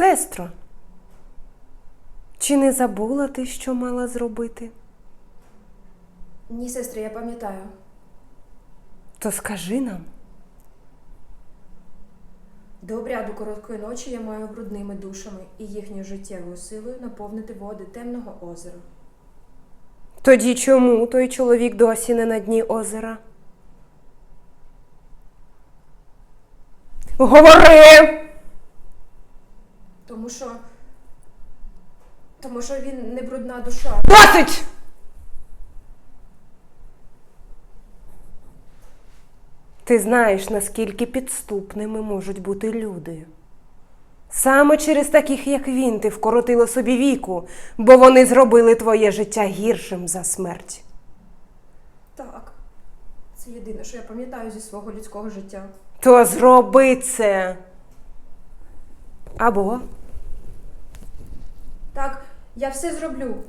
Сестро, чи не забула ти, що мала зробити? Ні, сестри, я пам'ятаю. То скажи нам. До обряду короткої ночі я маю брудними душами і їхньою життєвою силою наповнити води темного озера. Тоді чому той чоловік досі не на дні озера? Говори! Тому що. Тому що він не брудна душа. Досить! Ти знаєш, наскільки підступними можуть бути люди. Саме через таких, як він, ти вкоротила собі віку, бо вони зробили твоє життя гіршим за смерть. Так. Це єдине, що я пам'ятаю зі свого людського життя. То зроби це. Або Так, я все зроблю.